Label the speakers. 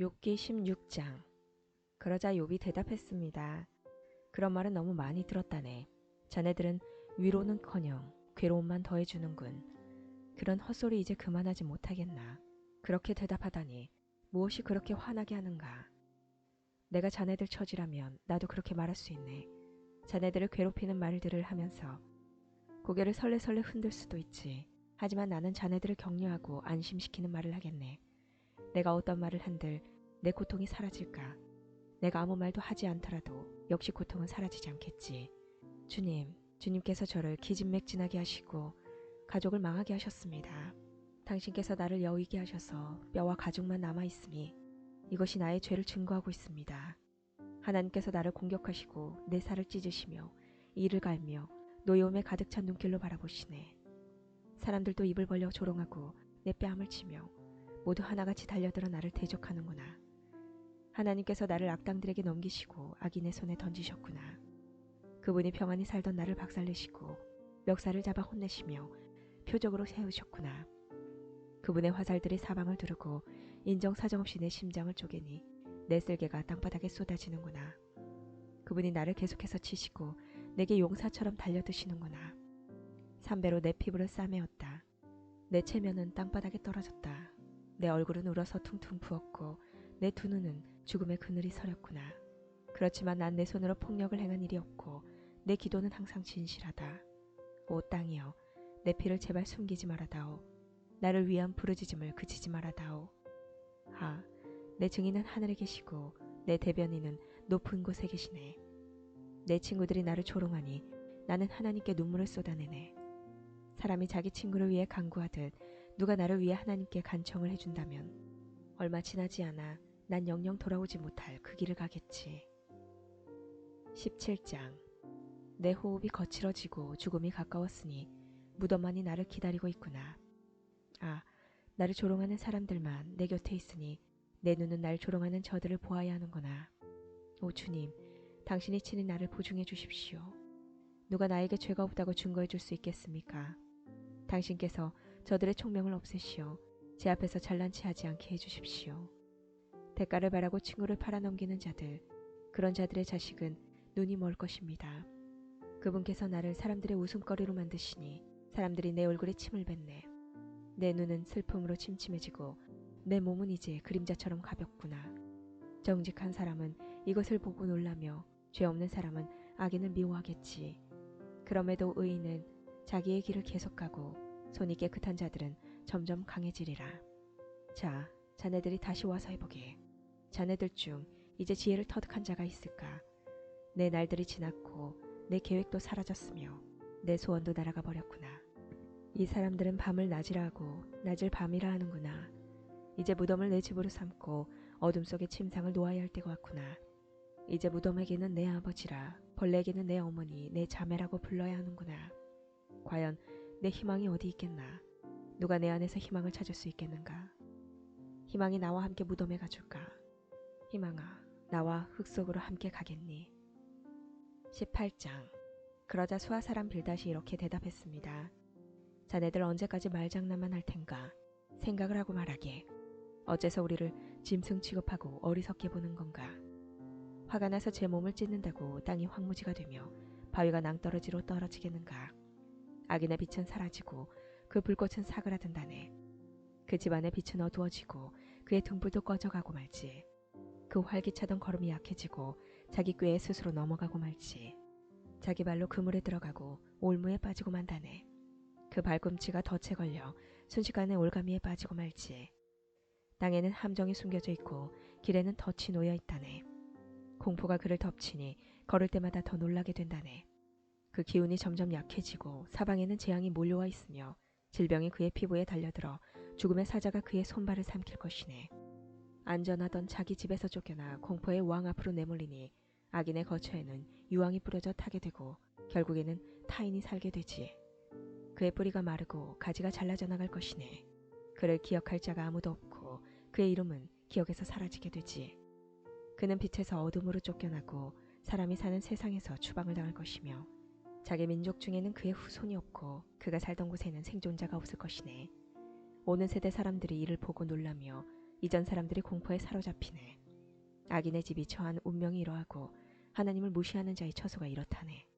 Speaker 1: 욥기 16장 그러자 욥이 대답했습니다. 그런 말은 너무 많이 들었다네. 자네들은 위로는커녕 괴로움만 더해주는군. 그런 헛소리 이제 그만하지 못하겠나. 그렇게 대답하다니 무엇이 그렇게 화나게 하는가. 내가 자네들 처지라면 나도 그렇게 말할 수 있네. 자네들을 괴롭히는 말들을 하면서 고개를 설레설레 흔들 수도 있지. 하지만 나는 자네들을 격려하고 안심시키는 말을 하겠네. 내가 어떤 말을 한들 내 고통이 사라질까? 내가 아무 말도 하지 않더라도 역시 고통은 사라지지 않겠지. 주님, 주님께서 저를 기진맥진하게 하시고 가족을 망하게 하셨습니다. 당신께서 나를 여의게 하셔서 뼈와 가죽만 남아 있으니 이것이 나의 죄를 증거하고 있습니다. 하나님께서 나를 공격하시고 내 살을 찢으시며 이를 갈며 노여움에 가득 찬 눈길로 바라보시네. 사람들도 입을 벌려 조롱하고 내 뺨을 치며 모두 하나같이 달려들어 나를 대적하는구나. 하나님께서 나를 악당들에게 넘기시고 악인의 손에 던지셨구나. 그분이 평안히 살던 나를 박살내시고 멱살을 잡아 혼내시며 표적으로 세우셨구나. 그분의 화살들이 사방을 두르고 인정사정 없이 내 심장을 쪼개니 내 쓸개가 땅바닥에 쏟아지는구나. 그분이 나를 계속해서 치시고 내게 용사처럼 달려드시는구나. 삼배로 내 피부를 싸매었다. 내 체면은 땅바닥에 떨어졌다. 내 얼굴은 울어서 퉁퉁 부었고 내 두 눈은 죽음의 그늘이 서렸구나. 그렇지만 난 내 손으로 폭력을 행한 일이 없고 내 기도는 항상 진실하다. 오 땅이여 내 피를 제발 숨기지 말아다오. 나를 위한 부르짖음을 그치지 말아다오. 하, 내 증인은 하늘에 계시고 내 대변인은 높은 곳에 계시네. 내 친구들이 나를 조롱하니 나는 하나님께 눈물을 쏟아내네. 사람이 자기 친구를 위해 간구하듯 누가 나를 위해 하나님께 간청을 해준다면 얼마 지나지 않아 난 영영 돌아오지 못할 그 길을 가겠지. 17장 내 호흡이 거칠어지고 죽음이 가까웠으니 무덤만이 나를 기다리고 있구나. 아, 나를 조롱하는 사람들만 내 곁에 있으니 내 눈은 날 조롱하는 저들을 보아야 하는구나. 오 주님, 당신이 친히 나를 보증해 주십시오. 누가 나에게 죄가 없다고 증거해 줄 수 있겠습니까? 당신께서 저들의 총명을 없애시어 제 앞에서 잘난 체 하지 않게 해주십시오. 대가를 바라고 친구를 팔아넘기는 자들, 그런 자들의 자식은 눈이 멀 것입니다. 그분께서 나를 사람들의 웃음거리로 만드시니 사람들이 내 얼굴에 침을 뱉네. 내 눈은 슬픔으로 침침해지고 내 몸은 이제 그림자처럼 가볍구나. 정직한 사람은 이것을 보고 놀라며 죄 없는 사람은 악인을 미워하겠지. 그럼에도 의인은 자기의 길을 계속 가고 손이 깨끗한 자들은 점점 강해지리라. 자, 자네들이 다시 와서 해보게. 자네들 중 이제 지혜를 터득한 자가 있을까? 내 날들이 지났고 내 계획도 사라졌으며 내 소원도 날아가 버렸구나. 이 사람들은 밤을 낮이라 하고 낮을 밤이라 하는구나. 이제 무덤을 내 집으로 삼고 어둠 속에 침상을 놓아야 할 때가 왔구나. 이제 무덤에게는 내 아버지라 벌레에게는 내 어머니, 내 자매라고 불러야 하는구나. 과연 내 희망이 어디 있겠나? 누가 내 안에서 희망을 찾을 수 있겠는가? 희망이 나와 함께 무덤에 가줄까? 희망아, 나와 흙 속으로 함께 가겠니? 18장 그러자 수하사람 빌다시 이렇게 대답했습니다. 자네들 언제까지 말장난만 할 텐가? 생각을 하고 말하게. 어째서 우리를 짐승 취급하고 어리석게 보는 건가? 화가 나서 제 몸을 찢는다고 땅이 황무지가 되며 바위가 낭떠러지로 떨어지겠는가? 악인의 빛은 사라지고 그 불꽃은 사그라든다네. 그 집안의 빛은 어두워지고 그의 등불도 꺼져가고 말지. 그 활기차던 걸음이 약해지고 자기 꾀에 스스로 넘어가고 말지. 자기 발로 그물에 들어가고 올무에 빠지고 만다네. 그 발꿈치가 덫에 걸려 순식간에 올가미에 빠지고 말지. 땅에는 함정이 숨겨져 있고 길에는 덫이 놓여 있다네. 공포가 그를 덮치니 걸을 때마다 더 놀라게 된다네. 그 기운이 점점 약해지고 사방에는 재앙이 몰려와 있으며 질병이 그의 피부에 달려들어 죽음의 사자가 그의 손발을 삼킬 것이네. 안전하던 자기 집에서 쫓겨나 공포의 왕 앞으로 내몰리니 악인의 거처에는 유황이 뿌려져 타게 되고 결국에는 타인이 살게 되지. 그의 뿌리가 마르고 가지가 잘라져 나갈 것이네. 그를 기억할 자가 아무도 없고 그의 이름은 기억에서 사라지게 되지. 그는 빛에서 어둠으로 쫓겨나고 사람이 사는 세상에서 추방을 당할 것이며 자기 민족 중에는 그의 후손이 없고 그가 살던 곳에는 생존자가 없을 것이네. 오는 세대 사람들이 이를 보고 놀라며 이전 사람들이 공포에 사로잡히네. 악인의 집이 처한 운명이 이러하고 하나님을 무시하는 자의 처소가 이렇다네.